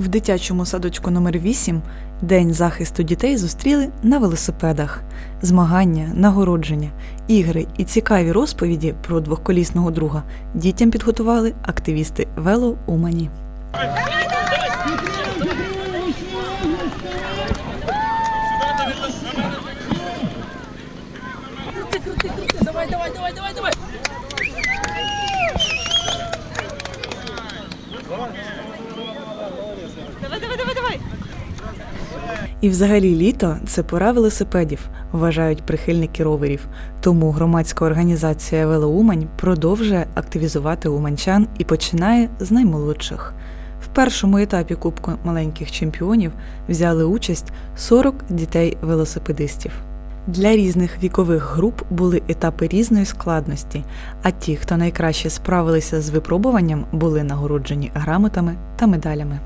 В дитячому садочку номер 8 День захисту дітей зустріли на велосипедах. Змагання, нагородження, ігри і цікаві розповіді про двохколісного друга дітям підготували активісти Вело Умані. Давай, давай, давай, давай. Давай, давай, давай. І взагалі літо це пора велосипедів, вважають прихильники роверів. Тому громадська організація Велоумань продовжує активізувати уманчан і починає з наймолодших. В першому етапі Кубку маленьких чемпіонів взяли участь 40 дітей-велосипедистів. Для різних вікових груп були етапи різної складності, а ті, хто найкраще справилися з випробуванням, були нагороджені грамотами та медалями.